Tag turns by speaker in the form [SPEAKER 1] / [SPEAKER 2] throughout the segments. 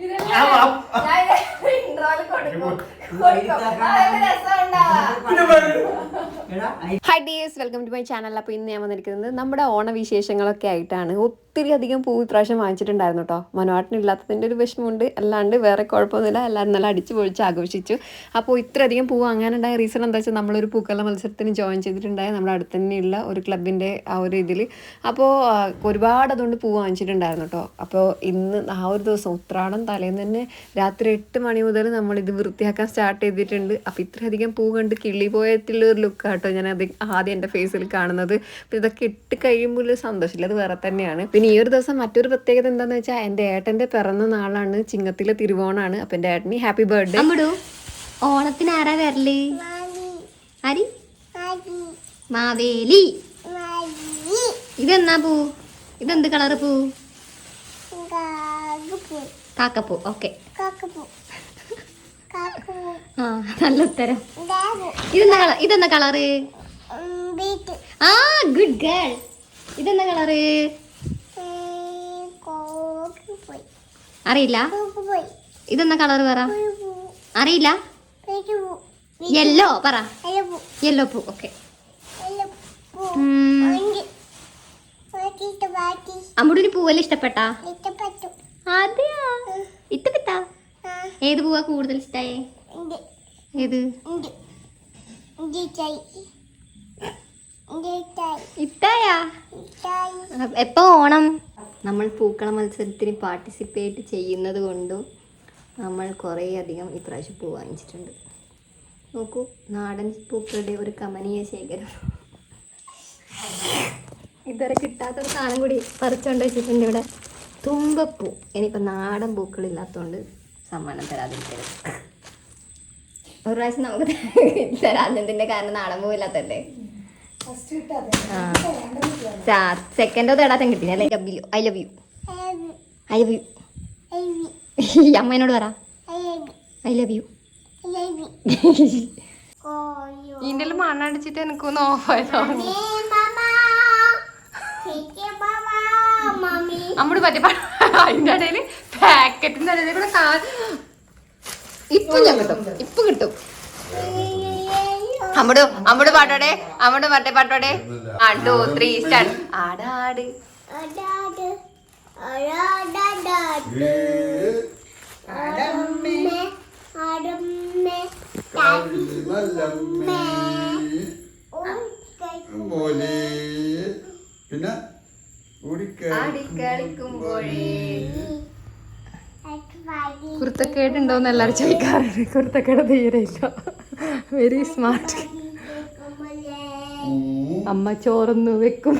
[SPEAKER 1] ഇതെല്ലാം hi dears welcome to my channel. അപ്പോൾ ഇന്ന് ഞാൻ വന്നിരിക്കുന്നത് നമ്മുടെ ഓണവിശേഷങ്ങളൊക്കെ ആയിട്ടാണ്. ഒത്തിരി അധികം പൂ ഇപ്രാവശ്യം വാങ്ങിച്ചിട്ടുണ്ടായിരുന്നു കേട്ടോ മനോഹരനില്ലാത്തതിന്റെ ഒരു വിഷമമുണ്ട്. അല്ലാണ്ട് വേറെ കുഴപ്പമൊന്നുമില്ല. എല്ലാവരും നല്ല അടിച്ചു പൊളിച്ച് ആഘോഷിച്ചു അപ്പോൾ ഇത്രയധികം പൂ വാങ്ങാനുണ്ടായ റീസൺ എന്താ വെച്ചാൽ നമ്മളൊരു പൂക്കള മത്സരത്തിന് ജോയിൻ ചെയ്തിട്ടുണ്ടായ നമ്മുടെ അടുത്ത് തന്നെയുള്ള ഒരു ക്ലബിന്റെ ആ ഒരു ഇതിൽ അപ്പോൾ ഒരുപാട് അതുകൊണ്ട് പൂ വാങ്ങിച്ചിട്ടുണ്ടായിരുന്നു കേട്ടോ അപ്പോൾ ഇന്ന് ആ ഒരു ദിവസം ഉത്രാടം തലേന്ന് തന്നെ രാത്രി എട്ട് മണി മുതൽ നമ്മളിത് വൃത്തിയാക്കാൻ സ്റ്റാർട്ട് ചെയ്തിട്ടുണ്ട്. അപ്പോൾ ഇത്രയധികം പൂ കണ്ട് കിളി പോയത്തിലുള്ള ഒരു ലുക്ക് കേട്ടോ ഞാൻ അത് ആദ്യം എന്റെ ഫേസിൽ കാണുന്നത്. അപ്പോൾ ഇതൊക്കെ ഇട്ട് കഴിയുമ്പോൾ ഒരു സന്തോഷമില്ല. അത് വേറെ തന്നെയാണ്. പിന്നെ ഈ ഒരു ദിവസം മറ്റൊരു പ്രത്യേകത എന്താണെന്ന് വെച്ചാൽ എന്റെ ഏട്ടന്റെ പിറന്ന നാളാണ് ചിങ്ങത്തിലെ തിരുവോണാണ്. അപ്പം എന്റെ ഏട്ടന് ഹാപ്പി ബർത്ത്ഡേ
[SPEAKER 2] അമ്മടു ഓണത്തിന് ആരാ വരൽ? ആരി? മാവേലി. ഇതെന്നാ പൂ? ഇതെന്ത് കളർ പൂ? കാക്കപ്പൂ. ഓക്കെ. ആ നല്ല ഉത്തരം. ഇതെന്താ കളർ ഇതെന്താ കളറ്? ആ ഗുഡ് ഗേൾ ഇതെന്താ കളറ്? അറിയില്ല. ഇതെന്താ കളറ് പറ? അറിയില്ല. യെല്ലോ പറ. യെല്ലോ പൂ. ഓക്കെ അമ്മൂടിന് പൂവെല്ലാം ഇഷ്ടപ്പെട്ടാ? അതെയാ. ഇഷ്ടപ്പെട്ടാ? ഏത് പൂവാ കൂടുതൽ ഇഷ്ടായേ? ഏത്? എപ്പോ ഓണം? നമ്മൾ പൂക്കള മത്സരത്തിന് പാർട്ടിസിപ്പേറ്റ് ചെയ്യുന്നത് കൊണ്ടും നമ്മൾ കുറേ അധികം ഇപ്രാവശ്യം പൂ വാങ്ങിച്ചിട്ടുണ്ട്. നോക്കൂ നാടൻ പൂക്കളുടെ ഒരു കമനീയ ശേഖരം. ഇതുവരെ കിട്ടാത്തൊരു സാധനം കൂടി പറിച്ചുകൊണ്ട് വെച്ചിട്ടുണ്ട് ഇവിടെ. തുമ്പപ്പൂ. ഇനിയിപ്പോൾ നാടൻ പൂക്കളില്ലാത്തതുകൊണ്ട് സമ്മാനം തരാതിരിക്കരുത്. ഒരു പ്രാവശ്യം നമുക്ക് തരാതിന്റെ കാരണം നാടൻ പൂവില്ലാത്തല്ലേ സെക്കൻഡോ തേടാത്തം കിട്ടി അല്ലേ? Love you I love you I love you ഈ അമ്മേനോട് പറ. ഐ ലവ് യു
[SPEAKER 1] ഇതിന്റെ മണ്ണടിച്ചിട്ട് എനിക്കൊന്ന് ഓഫായതോ അമ്മോട് പറ്റി അതിന്റെ ഇടയിൽ പാക്കറ്റിന്റെ ഇടയിൽ കൂടെ കാ ഇപ്പൊ ഞാൻ കിട്ടും. ഇപ്പൊ കിട്ടും. അമ്മട് അമ്മട് പാട്ടോടെ അമ്മട് മറ്റേ പാട്ടോടെ. ടു ത്രീ സ്റ്റാർട്ട് ആടാട്
[SPEAKER 3] പോലെ
[SPEAKER 1] കുരുത്തക്കേടുണ്ടോന്ന് എല്ലാവരും ചോദിക്കാറുണ്ട് കുർത്തക്കട തീരെ ഇല്ല വെരി സ്മാർട്ട് അമ്മ ചോറൊന്നു വെക്കും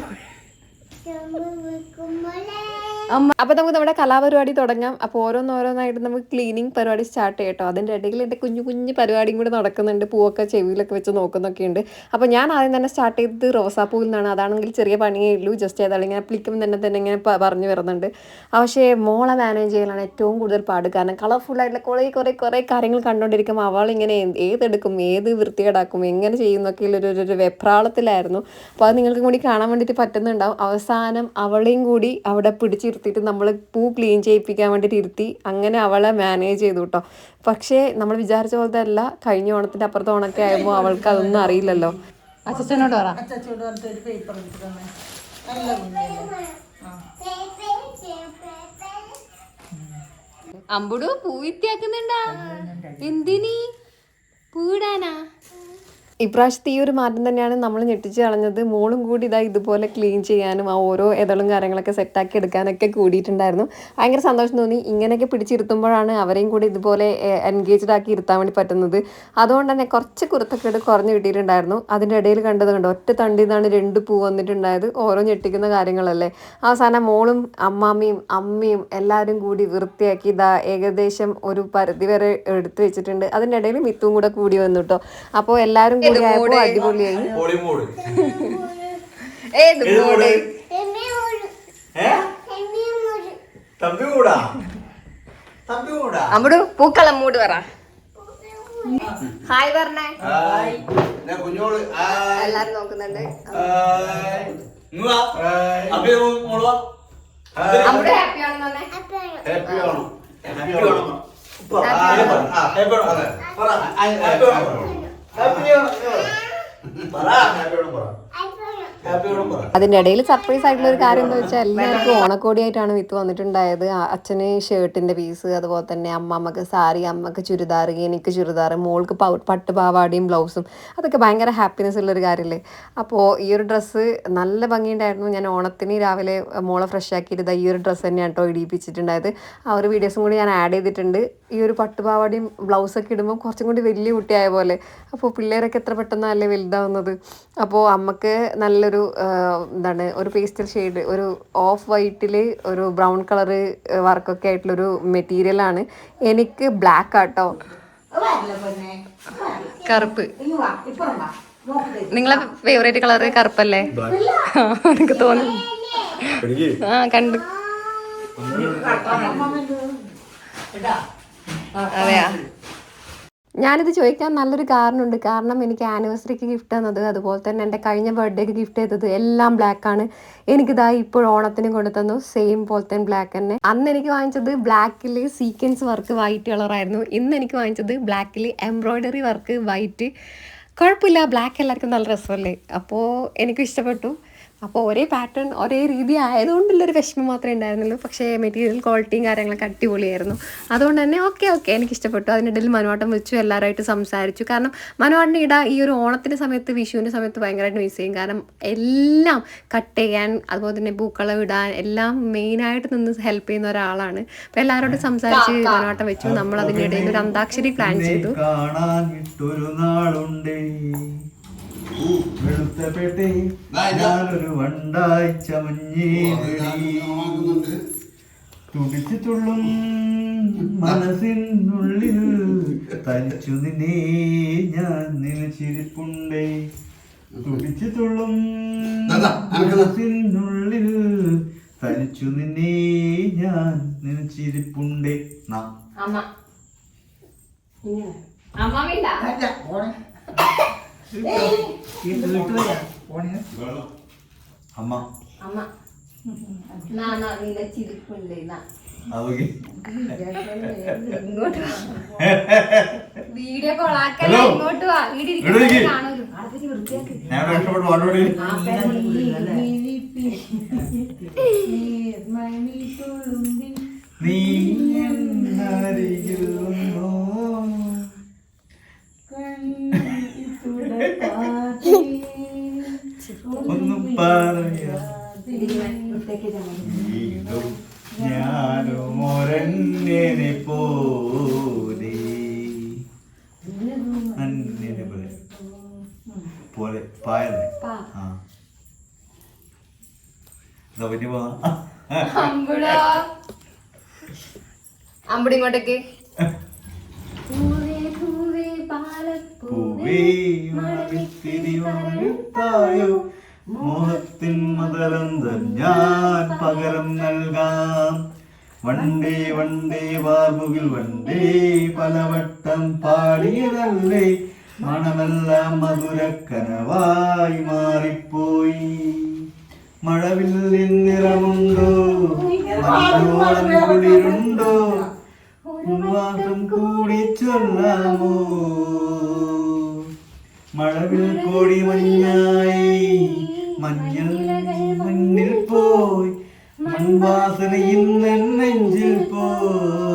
[SPEAKER 1] അമ്മ അപ്പൊ നമുക്ക് നമ്മുടെ കലാപരിപാടി തുടങ്ങാം. അപ്പോൾ ഓരോന്നോരോന്നായിട്ട് നമുക്ക് ക്ലീനിങ് പരിപാടി സ്റ്റാർട്ട് ചെയ്യട്ടോ അതിന്റെ ഇടയിൽ എന്റെ കുഞ്ഞു കുഞ്ഞു പരിപാടിയും കൂടെ നടക്കുന്നുണ്ട്. പൂവൊക്കെ ചെവിയിലൊക്കെ വെച്ച് നോക്കുന്നൊക്കെ ഉണ്ട്. അപ്പോൾ ഞാൻ ആദ്യം തന്നെ സ്റ്റാർട്ട് ചെയ്തത് റോസാപ്പൂവിൽ നിന്നാണ്. അതാണെങ്കിൽ ചെറിയ പണിയേ ഉള്ളൂ. ജസ്റ്റ് ഏതായാലും ഇങ്ങനെ അപ്ലിക്കും തന്നെ തന്നെ ഇങ്ങനെ പറഞ്ഞു വരുന്നുണ്ട്. പക്ഷേ മോളെ മാനേജ് ചെയ്യലാണ് ഏറ്റവും കൂടുതൽ പാട്. കാരണം കളർഫുൾ ആയിട്ടുള്ള കുറേ കുറേ കുറേ കാര്യങ്ങൾ കണ്ടുകൊണ്ടിരിക്കുമ്പോൾ ഇങ്ങനെ ഏതെടുക്കും ഏത് വൃത്തികേടാക്കും എങ്ങനെ ചെയ്യുന്നൊക്കെ ഉള്ളൊരു ഒരു- വെപ്രാളത്തിലായിരുന്നു. അപ്പോൾ അത് നിങ്ങൾക്കും കൂടി കാണാൻ വേണ്ടിയിട്ട് പറ്റുന്നുണ്ടാവും. അവസാനം അവളെയും കൂടി അവിടെ പിടിച്ചിരുത്തിയിട്ട് നമ്മൾ പൂ ക്ലീൻ ചെയ്യിപ്പിക്കാൻ വേണ്ടിയിട്ട് ഇരുത്തി അങ്ങനെ അവളെ മാനേജ് ചെയ്തു കേട്ടോ പക്ഷേ നമ്മൾ വിചാരിച്ച പോലത്തെ അല്ല കഴിഞ്ഞ ഓണത്തിന്റെ അപ്പുറത്തെ ഓണൊക്കെ ആയപ്പോൾ അവൾക്ക് അതൊന്നും അറിയില്ലല്ലോ. അച്ഛനോട് പറ. അമ്പുടു പൂ വിത്തിയാക്കുന്നുണ്ടാ എന്തിനീ? പൂടാനാ ഇപ്രാവശ്യത്തെ ഈ ഒരു മാറ്റം തന്നെയാണ് നമ്മൾ ഞെട്ടിച്ച് കളഞ്ഞത്. മോളും കൂടി ഇതാ ഇതുപോലെ ക്ലീൻ ചെയ്യാനും ആ ഓരോ ഇതളും കാര്യങ്ങളൊക്കെ സെറ്റാക്കി എടുക്കാനൊക്കെ കൂടിയിട്ടുണ്ടായിരുന്നു. ഭയങ്കര സന്തോഷം തോന്നി. ഇങ്ങനെയൊക്കെ പിടിച്ചിരുത്തുമ്പോഴാണ് അവരെയും കൂടി ഇതുപോലെ എൻഗേജ്ഡ് ആക്കി ഇരുത്താൻ വേണ്ടി പറ്റുന്നത്. അതുകൊണ്ട് തന്നെ കുറച്ച് കുരുത്തക്കേട് കുറഞ്ഞു കിട്ടിയിട്ടുണ്ടായിരുന്നു. അതിന്റെ ഇടയിൽ കണ്ടത് കണ്ടോ? ഒറ്റ തണ്ടിൽ നിന്നാണ് രണ്ട് പൂ വന്നിട്ടുണ്ടായത്. ഓരോ ഞെട്ടിക്കുന്ന കാര്യങ്ങളല്ലേ. അവസാനം മോളും അമ്മാമ്മയും അമ്മയും എല്ലാവരും കൂടി വൃത്തിയാക്കി ഇതാ ഏകദേശം ഒരു പരിധി വരെ എടുത്തു വെച്ചിട്ടുണ്ട്. അതിന്റെ ഇടയിൽ മിത്തും കൂടെ കൂടി വന്നു കേട്ടോ. അപ്പോൾ എല്ലാവരും ആയപ്പോൾ അടിപൊളിയായി ഏത് മോഡ്
[SPEAKER 3] ഏ തമ്പി കൂടാ തമ്പി കൂടാ
[SPEAKER 1] നമ്മുടെ പൂക്കളം മൂട് പറ ഹായ് പറഞ്ഞേ
[SPEAKER 3] ദേ കുഞ്ഞോൾ ഹായ്.
[SPEAKER 1] എല്ലാരും നോക്കുന്നുണ്ട്.
[SPEAKER 2] അവിടെ ഹാപ്പി ആണെന്ന് പറഞ്ഞേ
[SPEAKER 3] Happy ആണോ?
[SPEAKER 4] ഹാപ്പി
[SPEAKER 3] ആണോ? ഹാപ്പി ആ,
[SPEAKER 2] Happy
[SPEAKER 3] പറ. ആ, happy ആണോ?
[SPEAKER 4] അതെ.
[SPEAKER 3] പറ. ആ, happy ആണോ? Happy ആണോ? പറ. Happy ആണോ? പറ. Happy ആണോ? പറ.
[SPEAKER 1] അതിന്റെ ഇടയിൽ സർപ്രൈസ് ആയിട്ടുള്ള ഒരു കാര്യം എന്താ വെച്ചാൽ എല്ലാവർക്കും ഓണക്കോടിയായിട്ടാണ് വിത്ത് വന്നിട്ടുണ്ടായത്. അച്ഛന് ഷർട്ടിന്റെ പീസ് അതുപോലെ തന്നെ അമ്മമ്മക്ക് സാരി അമ്മയ്ക്ക് ചുരിദാർ എനിക്ക് ചുരിദാർ മോൾക്ക് പട്ട് പാവാടിയും ബ്ലൗസും അതൊക്കെ ഭയങ്കര ഹാപ്പിനെസ് ഉള്ളൊരു കാര്യമല്ലേ അപ്പോൾ ഈ ഒരു ഡ്രസ്സ് നല്ല ഭംഗിയുണ്ടായിരുന്നു. ഞാൻ ഓണത്തിന് രാവിലെ മോളെ ഫ്രഷ് ആക്കിയിട്ട് ഈ ഒരു ഡ്രസ്സ് തന്നെ കേട്ടോ ഇടിയിപ്പിച്ചിട്ടുണ്ടായത്. ആ ഒരു വീഡിയോസും കൂടി ഞാൻ ആഡ് ചെയ്തിട്ടുണ്ട്. ഈ ഒരു പട്ടുപാവാടയും ബ്ലൗസൊക്കെ ഇടുമ്പോൾ കുറച്ചും കൂടി വലിയ കുട്ടിയായ പോലെ. അപ്പോൾ പിള്ളേരൊക്കെ എത്ര പെട്ടെന്നല്ലേ വലുതാവുന്നത്? അപ്പോൾ അമ്മയ്ക്ക് നല്ലൊരു ആ, എന്താണ് ഒരു പേസ്റ്റൽ ഷെയ്ഡ് ഒരു ഓഫ് വൈറ്റിൽ ഒരു ബ്രൗൺ കളർ വർക്കൊക്കെ ആയിട്ടുള്ളൊരു മെറ്റീരിയലാണ് എനിക്ക് ബ്ലാക്ക് ആട്ടോ. കറുപ്പ്. നിങ്ങളെ ഫേവറേറ്റ് കളർ കറുപ്പല്ലേ? എനിക്ക് തോന്നി ആ കണ്ടു. അതെയാ? ഞാനിത് ചോദിക്കാൻ നല്ലൊരു കാരണമുണ്ട്. കാരണം എനിക്ക് ആനിവേഴ്സറിക്ക് ഗിഫ്റ്റ് തന്നത് അതുപോലെ തന്നെ എന്റെ കഴിഞ്ഞ ബർത്ത്ഡേക്ക് ഗിഫ്റ്റ് ചെയ്തത് എല്ലാം ബ്ലാക്ക് ആണ്. എനിക്കിതാ ഇപ്പോൾ ഓണത്തിന് കൊണ്ടു തന്നു. സെയിം പോലത്തെ ബ്ലാക്ക് തന്നെ. അന്ന് എനിക്ക് വാങ്ങിച്ചത് ബ്ലാക്കിൽ സീക്വൻസ് വർക്ക് വൈറ്റ് കളറായിരുന്നു ഇന്ന് എനിക്ക് വാങ്ങിച്ചത് ബ്ലാക്കിൽ എംബ്രോയ്ഡറി വർക്ക് വൈറ്റ് കുഴപ്പമില്ല ബ്ലാക്ക് എല്ലാവർക്കും നല്ല രസമല്ലേ? അപ്പോൾ എനിക്കും ഇഷ്ടപ്പെട്ടു. അപ്പോൾ ഒരേ പാറ്റേൺ ഒരേ രീതി ആയതുകൊണ്ടുള്ളൊരു വിഷമം മാത്രമേ ഉണ്ടായിരുന്നുള്ളൂ. പക്ഷേ മെറ്റീരിയൽ ക്വാളിറ്റിയും കാര്യങ്ങളൊക്കെ അടിപൊളിയായിരുന്നു. അതുകൊണ്ട് തന്നെ ഓക്കെ ഓക്കെ എനിക്ക് ഇഷ്ടപ്പെട്ടു അതിനിടയിൽ മനുവാട്ടം വെച്ചു എല്ലാവരുമായിട്ട് സംസാരിച്ചു. കാരണം മനുവാട്ടിന് ഇട ഈ ഒരു ഓണത്തിന്റെ സമയത്ത് വിഷുവിന്റെ സമയത്ത് ഭയങ്കരമായിട്ട് മിസ് ചെയ്യും. കാരണം എല്ലാം കട്ട് ചെയ്യാൻ അതുപോലെ തന്നെ പൂക്കളം ഇടാൻ എല്ലാം മെയിനായിട്ട് നിന്ന് ഹെൽപ്പ് ചെയ്യുന്ന ഒരാളാണ്. അപ്പോൾ എല്ലാവരോടും സംസാരിച്ച് മനുവാട്ടം വെച്ചു. നമ്മൾ അതിനിടയിൽ ഒരു അന്താക്ഷരി പ്ലാൻ ചെയ്തു.
[SPEAKER 4] വെളുത്തപ്പെട്ടേ ഞാനൊരു വണ്ടായി ചമഞ്ഞേ തുടിച്ചു തുള്ളും മനസ്സിനുള്ളിൽ തനിച്ചു നിന്നെ ഞാൻ നിലച്ചിരിപ്പുണ്ടേ തുടിച്ചു തുള്ളും മനസ്സിനുള്ളിൽ തനിച്ചു നിന്നെ ഞാൻ നിലച്ചിരിപ്പുണ്ടേ നാ.
[SPEAKER 2] അമ്മ. അമ്മമില്ല
[SPEAKER 4] അമ്മ.
[SPEAKER 2] അമ്മ. നാ നാ നിന്റെ ചിരിപ്പുണ്ട് നാ.
[SPEAKER 4] അതൊക്കെ.
[SPEAKER 2] ഇങ്ങോട്ട് വീഡിയോ. ഇങ്ങോട്ട് വാ.
[SPEAKER 4] ഞാൻ രക്ഷപ്പെട്ടു പാട്ടോടി നീ എന്നരികിൽ വന്നോ. ഒന്നും പറയാ വീണ്ടും ഞാനും ഒരന്യനെ പോലെ. അന്യനെ പോലെ. പോലെ. പായല്ലേ? ആ. പറ്റി പോവാ.
[SPEAKER 2] അമ്പുടോ. അമ്പുടി ഇങ്ങോട്ടേക്ക്
[SPEAKER 4] മണവിത്തിരി മോഹത്തിൻ മതരന്തം ഞാൻ പകരം നൽകാം. വണ്ടേ വണ്ടേ വാർമുകിൽ വണ്ടേ പലവട്ടം പാടിയതല്ലേ? മണമെല്ലാം മധുരക്കനവായി മാറിപ്പോയി. മഴവില്ലിൻ നിറമുണ്ടോ? കുളിരുണ്ടോ ഉൻവാസം കൂടി ചൊല്ലാമോ? മഴവിൽ കോടി മഞ്ഞായി മഞ്ഞൾ മണ്ണിൽ പോയി മൺവാസന ഇന്ന് നെഞ്ചിൽ പോയി.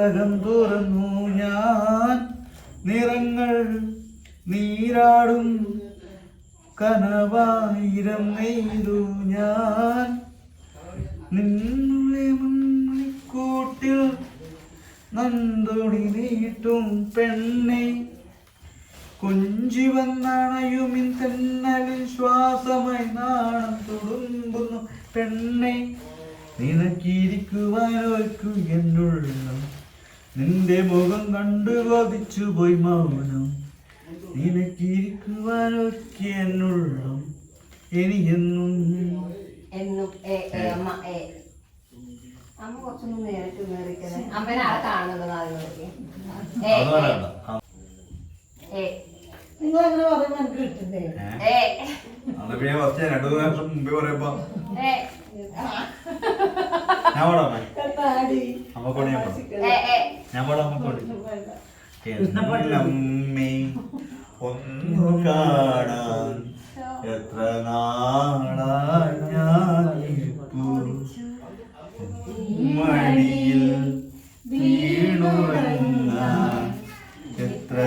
[SPEAKER 4] മൗനജാലകം തുറന്നു ഞാൻ. നിറങ്ങൾ നീരാടും. കനവായിരം നെയ്തു ഞാൻ. നിന്നുടെ മുന്നിക്കൂട്ടിൽ നന്ദൊടി നീട്ടും പെണ്ണെ. കൊഞ്ചി വന്നണയുമിൻ തെന്നലിൽ ശ്വാസമായി നാണം തുടുമ്പുന്നു പെണ്ണെ. നിനക്കിരിക്കുവാനോർക്കു എന്നുള്ളം. നിന്റെ മുഖം കണ്ടു കൊതിച്ചു പോയി മൗനം. നിനക്കിരിക്കുവാനൊക്കെ എന്നുള്ളം. എനിയെന്നും
[SPEAKER 2] എന്നും. അമ്മ കുറച്ചൊന്നും അമ്മേനെ ആളെ. കാണുന്നത്
[SPEAKER 5] നിങ്ങൾ അങ്ങനെ പറയുമ്പോ എനിക്ക് കിട്ടുന്നേ?
[SPEAKER 2] ഏ?
[SPEAKER 4] അത് പിന്നെ കുറച്ച് രണ്ടു മൂന്ന് വർഷം മുമ്പേ പറയുമ്പോ
[SPEAKER 2] ഏ.
[SPEAKER 4] ഞാൻ അമ്മേ. ഞാൻ എന്നമ്മേ ഒന്നു കാണാൻ എത്ര നാളാ ഞാനിപ്പൂ മടിയിൽ എത്ര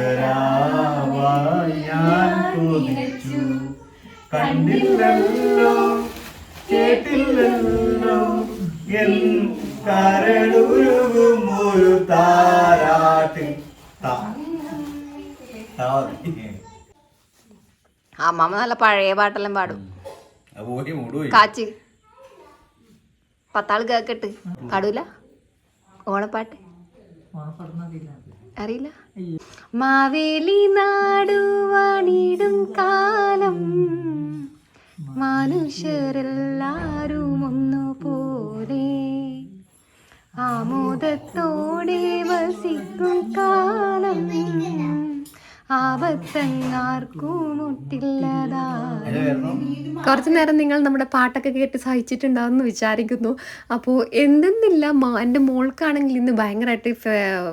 [SPEAKER 4] ഞാൻ കൊതിച്ചു കണ്ടില്ലല്ലോ കേട്ടില്ലല്ലോ എൻ കരടുരുകും ഒരു താരാട്ട് ആ. മതി.
[SPEAKER 2] നല്ല പഴയ പാട്ടെല്ലാം പാടും. കാച്ചി. പത്താൾ കേക്കട്ട്. പാടൂല? ഓണപ്പാട്ട്? അറിയില്ല? മാവേലി നാടുവാണിടും കാലം. മനുഷ്യരെല്ലാരും ഒന്നുപോലെ. ആമോദത്തോടെ വസിക്കും കാലം.
[SPEAKER 1] കുറച്ചു നേരം നിങ്ങൾ നമ്മുടെ പാട്ടൊക്കെ കേട്ട് സഹിച്ചിട്ടുണ്ടാവുമെന്ന് വിചാരിക്കുന്നു. അപ്പോൾ എന്തെന്നില്ല എന്റെ മോൾക്കാണെങ്കിൽ ഇന്ന് ഭയങ്കരമായിട്ട്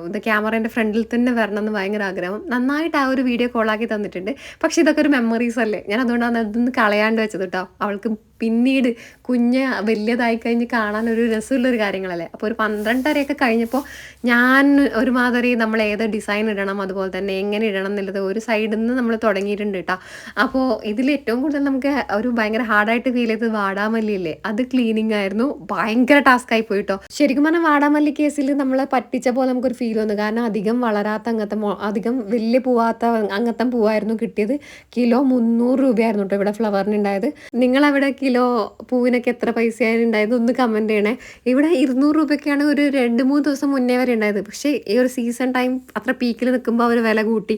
[SPEAKER 1] ഇത് ക്യാമറേന്റെ ഫ്രണ്ടിൽ തന്നെ വരണം എന്ന് ഭയങ്കര ആഗ്രഹം. നന്നായിട്ട് ആ ഒരു വീഡിയോ കോളാക്കി തന്നിട്ടുണ്ട്. പക്ഷെ ഇതൊക്കെ ഒരു മെമ്മറീസ് അല്ലേ? ഞാൻ അതുകൊണ്ടാണ് അതൊന്ന് കളയാണ്ട് വെച്ചത് കേട്ടോ. അവൾക്ക് പിന്നീട് കുഞ്ഞ് വലിയതായി കഴിഞ്ഞ് കാണാൻ ഒരു രസമുള്ളൊരു കാര്യങ്ങളല്ലേ? അപ്പോൾ ഒരു പന്ത്രണ്ടരയൊക്കെ കഴിഞ്ഞപ്പോൾ ഞാൻ ഒരുമാതിരി നമ്മൾ ഏത് ഡിസൈൻ ഇടണം അതുപോലെ തന്നെ എങ്ങനെ ഇടണം എന്നുള്ളത് ഒരു സൈഡിൽ നിന്ന് നമ്മൾ തുടങ്ങിയിട്ടുണ്ട് കേട്ടോ അപ്പോൾ ഇതിൽ ഏറ്റവും കൂടുതൽ നമുക്ക് ഒരു ഭയങ്കര ഹാർഡായിട്ട് ഫീൽ ചെയ്തത് വാടാമല്ലി ഇല്ലേ അത് ക്ലീനിങ് ആയിരുന്നു. ഭയങ്കര ടാസ്ക് ആയി പോയിട്ടോ ശരിക്കും പറഞ്ഞാൽ വാടാമല്ലി കേസിൽ നമ്മളെ പറ്റിച്ച പോലെ നമുക്കൊരു ഫീൽ വന്നു. കാരണം അധികം വളരാത്ത അങ്ങനത്തെ അധികം വലിയ പൂവാത്ത അങ്ങനത്തെ പൂവായിരുന്നു കിട്ടിയത്. കിലോ മുന്നൂറ് രൂപയായിരുന്നു കേട്ടോ ഇവിടെ ഫ്ലവറിന് ഉണ്ടായത് നിങ്ങൾ അവിടെ കിലോ പൂവിനൊക്കെ എത്ര പൈസയാണ് ഉണ്ടായത് ഒന്ന് കമന്റ് ചെയ്യണേ. ഇവിടെ ഇരുന്നൂറ് രൂപയ്ക്കാണ് ഒരു രണ്ട് മൂന്ന് ദിവസം മുന്നേ വരെ ഉണ്ടായത്. പക്ഷേ ഈ ഒരു സീസൺ ടൈം അത്ര പീക്കിൽ നിൽക്കുമ്പോൾ അവർ വില കൂട്ടി.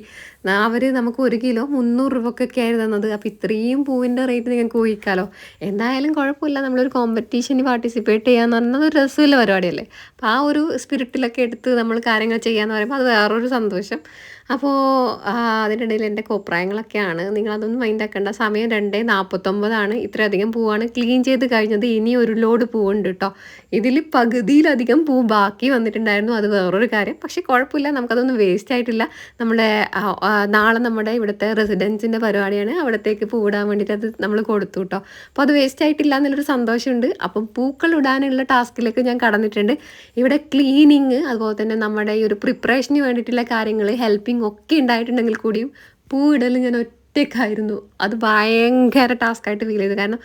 [SPEAKER 1] അവർ നമുക്ക് ഒരു കിലോ മുന്നൂറ് രൂപക്കൊക്കെ ആയിരുന്നു തന്നത്. അപ്പോൾ ഇത്രയും പൂവിന്റെ റേറ്റ് നിങ്ങൾക്ക് ഊഹിക്കാലോ. എന്തായാലും കുഴപ്പമില്ല. നമ്മളൊരു കോമ്പറ്റീഷന് പാർട്ടിസിപ്പേറ്റ് ചെയ്യാന്ന് പറഞ്ഞാൽ ഒരു രസമില്ല പരിപാടിയല്ലേ? അപ്പോൾ ആ ഒരു സ്പിരിറ്റിലൊക്കെ എടുത്ത് നമ്മൾ കാര്യങ്ങൾ ചെയ്യാന്ന് പറയുമ്പോൾ അത് വേറൊരു സന്തോഷം. അപ്പോൾ അതിന്റെ ഇടയിൽ എന്റെ കോപ്രായങ്ങളൊക്കെയാണ്. നിങ്ങളതൊന്നും മൈൻഡ് ആക്കേണ്ട. സമയം രണ്ട് നാൽപ്പത്തൊമ്പതാണ് ഇത്രയധികം പൂവാണ് ക്ലീൻ ചെയ്ത് കഴിഞ്ഞത്. ഇനി ഒരു ലോഡ് പൂവുണ്ട് കേട്ടോ ഇതിൽ പകുതിയിലധികം പൂ ബാക്കി വന്നിട്ടുണ്ടായിരുന്നു. അത് വേറൊരു കാര്യം. പക്ഷേ കുഴപ്പമില്ല. നമുക്കതൊന്നും വേസ്റ്റ് ആയിട്ടില്ല. നമ്മുടെ നാളെ നമ്മുടെ ഇവിടുത്തെ റെസിഡൻസിന്റെ പരിപാടിയാണ്. അവിടത്തേക്ക് പൂവിടാൻ വേണ്ടിയിട്ട് അത് നമ്മൾ കൊടുത്തു കേട്ടോ അപ്പോൾ അത് വേസ്റ്റ് ആയിട്ടില്ല എന്നുള്ളൊരു സന്തോഷമുണ്ട്. അപ്പം പൂക്കൾ ഇടാനുള്ള ടാസ്കിലേക്ക് ഞാൻ കടന്നിട്ടുണ്ട്. ഇവിടെ ക്ലീനിങ് അതുപോലെ തന്നെ നമ്മുടെ ഈ ഒരു പ്രിപ്പറേഷന് വേണ്ടിയിട്ടുള്ള കാര്യങ്ങൾ ഹെൽപ്പിംഗ് ഒക്കെ ഉണ്ടായിട്ടുണ്ടെങ്കിൽ കൂടിയും പൂ ഇടൽ ഞാൻ ഒറ്റയ്ക്കായിരുന്നു. അത് ഭയങ്കര ടാസ്ക്കായിട്ട് ഫീൽ ചെയ്തു. കാരണം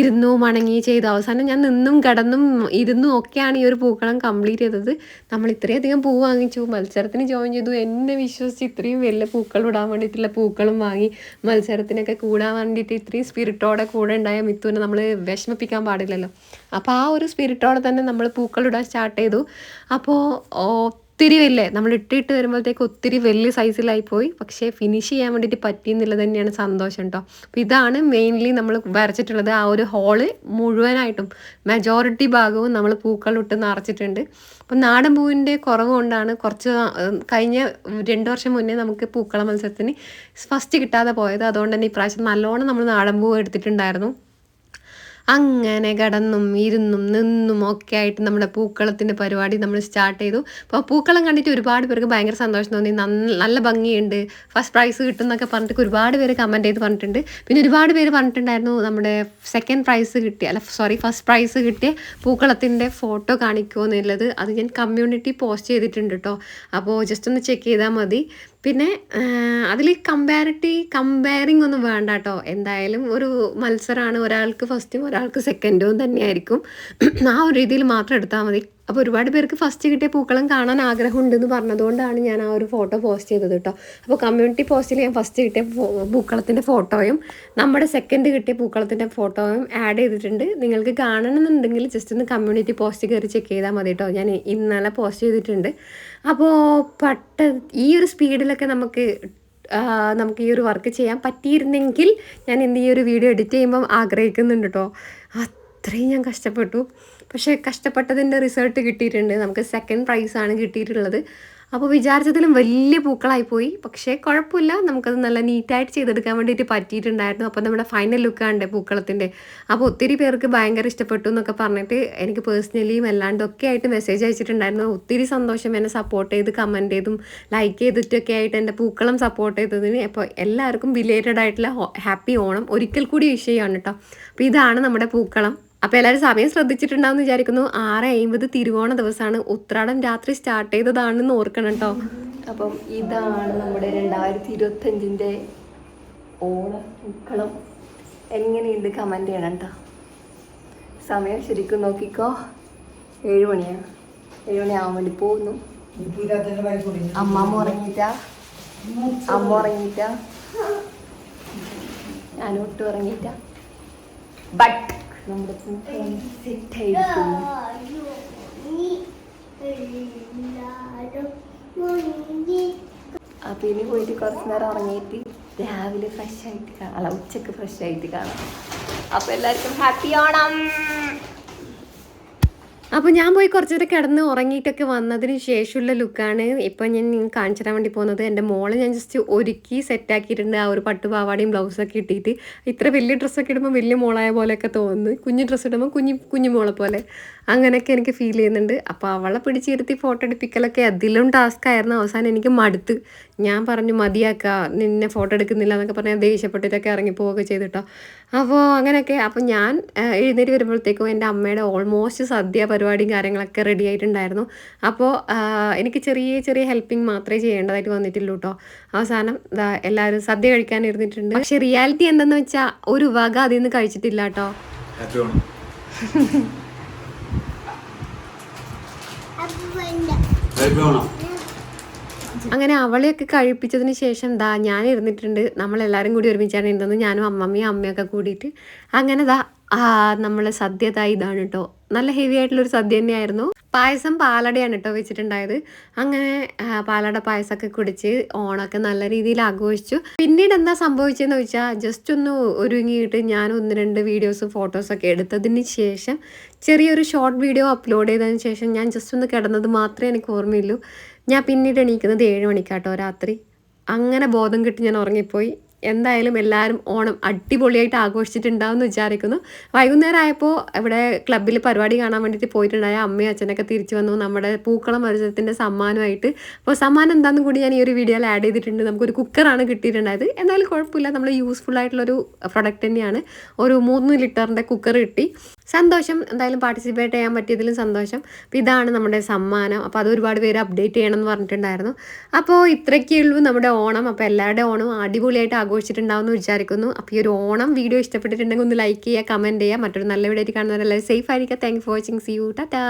[SPEAKER 1] ഇരുന്നു മണങ്ങി ചെയ്തു. അവസാനം ഞാൻ നിന്നും കിടന്നും ഇരുന്നും ഒക്കെയാണ് ഈ ഒരു പൂക്കളം കംപ്ലീറ്റ് ചെയ്തത്. നമ്മൾ ഇത്രയധികം പൂ വാങ്ങിച്ചു. മത്സരത്തിന് ജോയിൻ ചെയ്തു. എന്നെ വിശ്വസിച്ച് ഇത്രയും വലിയ പൂക്കൾ ഇടാൻ വേണ്ടിയിട്ടുള്ള പൂക്കളും വാങ്ങി മത്സരത്തിനൊക്കെ കൂടാൻ വേണ്ടിയിട്ട് ഇത്രയും സ്പിരിറ്റോടെ കൂടെ ഉണ്ടായ മിത്തുവിനെ നമ്മൾ വിഷമിപ്പിക്കാൻ പാടില്ലല്ലോ. അപ്പോൾ ആ ഒരു സ്പിരിറ്റോടെ തന്നെ നമ്മൾ പൂക്കൾ ഇടാൻ സ്റ്റാർട്ട് ചെയ്തു. അപ്പോൾ ഒത്തിരി വലിയ നമ്മൾ ഇട്ടിട്ട് വരുമ്പോഴത്തേക്ക് ഒത്തിരി വലിയ സൈസിലായി പോയി. പക്ഷേ ഫിനിഷ് ചെയ്യാൻ വേണ്ടിയിട്ട് പറ്റിയെന്നുള്ളത് തന്നെയാണ് സന്തോഷം കേട്ടോ അപ്പോൾ ഇതാണ് മെയിൻലി നമ്മൾ വരച്ചിട്ടുള്ളത് ആ ഒരു ഹോൾ മുഴുവനായിട്ടും. മെജോറിറ്റി ഭാഗവും നമ്മൾ പൂക്കളിട്ട് നിറച്ചിട്ടുണ്ട്. അപ്പം നാടൻ പൂവിന്റെ കുറവ് കൊണ്ടാണ് കുറച്ച് കഴിഞ്ഞ രണ്ട് വർഷം മുന്നേ നമുക്ക് പൂക്കള മത്സരത്തിന് ഫസ്റ്റ് കിട്ടാതെ പോയത്. അതുകൊണ്ട് തന്നെ ഇപ്രാവശ്യം നല്ലോണം നമ്മൾ നാടൻ പൂവ് എടുത്തിട്ടുണ്ടായിരുന്നു. അങ്ങനെ കടന്നും ഇരുന്നും നിന്നും ഒക്കെ ആയിട്ട് നമ്മുടെ പൂക്കളത്തിന്റെ പരിപാടി നമ്മൾ സ്റ്റാർട്ട് ചെയ്തു. അപ്പോൾ പൂക്കളം കണ്ടിട്ട് ഒരുപാട് പേർക്ക് ഭയങ്കര സന്തോഷം തോന്നി. നല്ല ഭംഗിയുണ്ട്. ഫസ്റ്റ് പ്രൈസ് കിട്ടും എന്നൊക്കെ പറഞ്ഞിട്ട് ഒരുപാട് പേര് കമന്റ് ചെയ്ത് പറഞ്ഞിട്ടുണ്ട്. പിന്നെ ഒരുപാട് പേര് പറഞ്ഞിട്ടുണ്ടായിരുന്നു നമ്മുടെ സെക്കൻഡ് പ്രൈസ് കിട്ടിയ അല്ല സോറി ഫസ്റ്റ് പ്രൈസ് കിട്ടിയ പൂക്കളത്തിന്റെ ഫോട്ടോ കാണിക്കുമോ എന്നുള്ളത്. അത് ഞാൻ കമ്മ്യൂണിറ്റി പോസ്റ്റ് ചെയ്തിട്ടുണ്ട് കേട്ടോ അപ്പോൾ ജസ്റ്റ് ഒന്ന് ചെക്ക് ചെയ്താൽ മതി. പിന്നെ അതിൽ കമ്പാരിറ്റി കമ്പയറിങ് ഒന്നും വേണ്ട കേട്ടോ എന്തായാലും ഒരു മത്സരമാണ് ഒരാൾക്ക് ഫസ്റ്റും ഒരാൾക്ക് സെക്കൻഡും തന്നെയായിരിക്കും. ആ ഒരു രീതിയിൽ മാത്രം എടുത്താൽ മതി. അപ്പോൾ ഒരുപാട് പേർക്ക് ഫസ്റ്റ് കിട്ടിയ പൂക്കളം കാണാൻ ആഗ്രഹമുണ്ടെന്ന് പറഞ്ഞതുകൊണ്ടാണ് ഞാൻ ആ ഒരു ഫോട്ടോ പോസ്റ്റ് ചെയ്തത് കേട്ടോ അപ്പോൾ കമ്മ്യൂണിറ്റി പോസ്റ്റിൽ ഞാൻ ഫസ്റ്റ് കിട്ടിയ പൂക്കളത്തിന്റെ ഫോട്ടോയും നമ്മുടെ സെക്കൻഡ് കിട്ടിയ പൂക്കളത്തിന്റെ ഫോട്ടോയും ആഡ് ചെയ്തിട്ടുണ്ട്. നിങ്ങൾക്ക് കാണണമെന്നുണ്ടെങ്കിൽ ജസ്റ്റ് ഒന്ന് കമ്മ്യൂണിറ്റി പോസ്റ്റ് കയറി ചെക്ക് ചെയ്താൽ മതി കേട്ടോ ഞാൻ ഇന്നലെ പോസ്റ്റ് ചെയ്തിട്ടുണ്ട്. അപ്പോൾ പട്ട ഈ ഒരു സ്പീഡിലൊക്കെ നമുക്ക് നമുക്ക് ഈ ഒരു വർക്ക് ചെയ്യാൻ പറ്റിയിരുന്നെങ്കിൽ ഞാൻ എന്ത് ഈ ഒരു വീഡിയോ എഡിറ്റ് ചെയ്യുമ്പം ആഗ്രഹിക്കുന്നുണ്ട് കേട്ടോ അത്രയും ഞാൻ കഷ്ടപ്പെട്ടു. പക്ഷേ കഷ്ടപ്പെട്ടതിന്റെ റിസൾട്ട് കിട്ടിയിട്ടുണ്ട്. നമുക്ക് സെക്കൻഡ് പ്രൈസാണ് കിട്ടിയിട്ടുള്ളത്. അപ്പോൾ വിചാരിച്ചതിലും വലിയ പൂക്കളായി പോയി. പക്ഷേ കുഴപ്പമില്ല. നമുക്കത് നല്ല നീറ്റായിട്ട് ചെയ്തെടുക്കാൻ വേണ്ടിയിട്ട് പറ്റിയിട്ടുണ്ടായിരുന്നു. അപ്പോൾ നമ്മുടെ ഫൈനൽ ലുക്കാണ്ട് പൂക്കളത്തിന്റെ. അപ്പോൾ ഒത്തിരി പേർക്ക് ഭയങ്കര ഇഷ്ടപ്പെട്ടു എന്നൊക്കെ പറഞ്ഞിട്ട് എനിക്ക് പേഴ്സണലിയും അല്ലാണ്ടും ഒക്കെ ആയിട്ട് മെസ്സേജ് അയച്ചിട്ടുണ്ടായിരുന്നു. ഒത്തിരി സന്തോഷം എന്നെ സപ്പോർട്ട് ചെയ്ത് കമന്റ് ചെയ്തും ലൈക്ക് ചെയ്തിട്ടൊക്കെ ആയിട്ട് എന്റെ പൂക്കളം സപ്പോർട്ട് ചെയ്തതിന്. അപ്പോൾ എല്ലാവർക്കും വിലേറ്റഡ് ആയിട്ടുള്ള ഹാപ്പി ഓണം. ഒരിക്കൽ കൂടി വിഷയമാണ് കേട്ടോ. അപ്പോൾ ഇതാണ് നമ്മുടെ പൂക്കളം. അപ്പോൾ എല്ലാവരും സമയം ശ്രദ്ധിച്ചിട്ടുണ്ടാവും വിചാരിക്കുന്നു. ആറ് അയിമ്പത് തിരുവോണ ദിവസമാണ് ഉത്രാടം രാത്രി സ്റ്റാർട്ട് ചെയ്തതാണെന്ന് ഓർക്കണം കേട്ടോ അപ്പം ഇതാണ് നമ്മുടെ രണ്ടായിരത്തി ഇരുപത്തഞ്ചിന്റെ ഓണപ്പൂക്കളം എങ്ങനെയുണ്ട് കമന്റ് ചെയ്യണം കേട്ടോ സമയം ശരിക്കും നോക്കിക്കോ. ഏഴ് മണിയാണ്. ഏഴ് മണിയാവാൻ വേണ്ടി പോകുന്നു. അമ്മമ്മ ഉറങ്ങിയിട്ടാ? അമ്മ ഉറങ്ങിയിട്ട? ഞാനും ഒട്ടും ഉറങ്ങിയിട്ടാ. ബട്ട് നമ്മുടെ പൂക്കളം സെറ്റ് ആയിരിക്കുന്നു. അപ്പൊ ഇനി പോയിട്ട് കുറച്ച് നേരം ഉറങ്ങിയിട്ട് രാവിലെ ഫ്രഷ് ആയിട്ട് കാണാം. ഉച്ചയ്ക്ക് ഫ്രഷ് ആയിട്ട് കാണാം. അപ്പൊ എല്ലാവർക്കും ഹാപ്പി ഓണം. അപ്പോൾ ഞാൻ പോയി കുറച്ച് നേരം കിടന്ന് ഉറങ്ങിയിട്ടൊക്കെ വന്നതിന് ശേഷമുള്ള ലുക്കാണ് ഇപ്പം ഞാൻ കാണിച്ചു തരാൻ വേണ്ടി പോകുന്നത്. എന്റെ മോളെ ഞാൻ ജസ്റ്റ് ഒരുക്കി സെറ്റാക്കിയിട്ടുണ്ട് ആ ഒരു പട്ടുപാവാടയും ബ്ലൗസൊക്കെ ഇട്ടിട്ട്. ഇത്ര വലിയ ഡ്രസ്സൊക്കെ ഇടുമ്പോൾ വലിയ മോളായ പോലെയൊക്കെ തോന്നുന്നു. കുഞ്ഞു ഡ്രസ്സ് ഇടുമ്പോൾ കുഞ്ഞു കുഞ്ഞു മോളെ പോലെ. അങ്ങനെയൊക്കെ എനിക്ക് ഫീൽ ചെയ്യുന്നുണ്ട്. അപ്പോൾ അവളെ പിടിച്ചിരുത്തി ഫോട്ടോ എടുപ്പിക്കലൊക്കെ അതിലും ടാസ്ക് ആയിരുന്നു. അവസാനം എനിക്ക് മടുത്ത്. ഞാൻ പറഞ്ഞു മതിയാക്കുക നിന്നെ ഫോട്ടോ എടുക്കുന്നില്ല എന്നൊക്കെ പറഞ്ഞാൽ ദേഷ്യപ്പെട്ടിട്ടൊക്കെ ഇറങ്ങി പോവുകയൊക്കെ ചെയ്തിട്ടോ അപ്പോൾ അങ്ങനെയൊക്കെ. അപ്പോൾ ഞാൻ എഴുന്നേറ്റ് വരുമ്പോഴത്തേക്കും എന്റെ അമ്മയുടെ ഓൾമോസ്റ്റ് സദ്യ പരിപാടിയും കാര്യങ്ങളൊക്കെ റെഡി ആയിട്ടുണ്ടായിരുന്നു. അപ്പോൾ എനിക്ക് ചെറിയ ചെറിയ ഹെൽപ്പിംഗ് മാത്രമേ ചെയ്യേണ്ടതായിട്ട് വന്നിട്ടുള്ളൂ കേട്ടോ അവസാനം എല്ലാവരും സദ്യ കഴിക്കാൻ ഇരുന്നിട്ടുണ്ട്. പക്ഷെ റിയാലിറ്റി എന്തെന്ന് വെച്ചാൽ ഒരു വക അതിൽ നിന്ന് കഴിച്ചിട്ടില്ല കേട്ടോ
[SPEAKER 4] ഹാപ്പി ഓണം
[SPEAKER 3] ഹാപ്പി ഓണം
[SPEAKER 1] അങ്ങനെ അവളെയൊക്കെ കഴിപ്പിച്ചതിന് ശേഷം ദാ ഞാൻ ഇരുന്നിട്ടുണ്ട്. നമ്മളെല്ലാവരും കൂടി ഒരുമിച്ചാണ് ഇരുന്നത്. ഞാനും അമ്മമ്മയും അമ്മയൊക്കെ കൂടിയിട്ട്. അങ്ങനെ ദാ നമ്മൾ സദ്യ ഇതാണ് കേട്ടോ നല്ല ഹെവി ആയിട്ടുള്ളൊരു സദ്യ തന്നെയായിരുന്നു. പായസം പാലടയാണ് കേട്ടോ വെച്ചിട്ടുണ്ടായത്. അങ്ങനെ പാലട പായസമൊക്കെ കുടിച്ച് ഓണമൊക്കെ നല്ല രീതിയിൽ ആഘോഷിച്ചു. പിന്നീട് എന്താ സംഭവിച്ചതെന്ന് വെച്ചാൽ ജസ്റ്റ് ഒന്ന് ഒരുങ്ങിയിട്ട് ഞാൻ ഒന്ന് രണ്ട് വീഡിയോസും ഫോട്ടോസൊക്കെ എടുത്തതിന് ശേഷം ചെറിയൊരു ഷോർട്ട് വീഡിയോ അപ്ലോഡ് ചെയ്തതിന് ശേഷം ഞാൻ ജസ്റ്റ് ഒന്ന് കിടന്നത് മാത്രമേ എനിക്ക് ഓർമ്മയുള്ളൂ. ഞാൻ പിന്നീട് എണീക്കുന്നത് ഏഴ് മണിക്കാട്ടോ രാത്രി. അങ്ങനെ ബോധം കിട്ടി ഞാൻ ഉറങ്ങിപ്പോയി. എന്തായാലും എല്ലാവരും ഓണം അടിപൊളിയായിട്ട് ആഘോഷിച്ചിട്ടുണ്ടാവും എന്ന് വിചാരിക്കുന്നു. വൈകുന്നേരം ആയപ്പോൾ ഇവിടെ ക്ലബ്ബിൽ പരിപാടി കാണാൻ വേണ്ടിയിട്ട് പോയിട്ടുണ്ടായ അമ്മയും അച്ഛനൊക്കെ തിരിച്ചു വന്നു. നമ്മുടെ പൂക്കളം മത്സരത്തിന്റെ സമ്മാനമായിട്ട്. അപ്പോൾ സമ്മാനം എന്താണെന്ന് കൂടി ഞാൻ ഈ ഒരു വീഡിയോയിൽ ആഡ് ചെയ്തിട്ടുണ്ട്. നമുക്കൊരു കുക്കറാണ് കിട്ടിയിട്ടുണ്ടായത്. എന്തായാലും കുഴപ്പമില്ല. നമ്മൾ യൂസ്ഫുൾ ആയിട്ടുള്ളൊരു പ്രൊഡക്റ്റ് തന്നെയാണ്. ഒരു മൂന്ന് ലിറ്ററിന്റെ കുക്കർ കിട്ടി. സന്തോഷം. എന്തായാലും പാർട്ടിസിപ്പേറ്റ് ചെയ്യാൻ പറ്റിയതിലും സന്തോഷം. അപ്പോൾ ഇതാണ് നമ്മുടെ സമ്മാനം. അപ്പോൾ അത് ഒരുപാട് പേര് അപ്ഡേറ്റ് ചെയ്യണം എന്ന് പറഞ്ഞിട്ടുണ്ടായിരുന്നു. അപ്പോൾ ഇത്രയൊക്കെയുള്ളൂ നമ്മുടെ ഓണം. അപ്പോൾ എല്ലാവരുടെ ഓണം അടിപൊളിയായിട്ട് ആഘോഷിച്ചിട്ടുണ്ടാവും എന്ന് വിചാരിക്കുന്നു. അപ്പോൾ ഈ ഒരു ഓണം വീഡിയോ ഇഷ്ടപ്പെട്ടിട്ടുണ്ടെങ്കിൽ ഒന്ന് ലൈക്ക് ചെയ്യുക കമന്റ് ചെയ്യുക. മറ്റൊരു നല്ല വീഡിയോ ആയിട്ട് കാണുന്നവരെല്ലാവരും സേഫ് ആയിരിക്കുക. Thank for watching see you Tata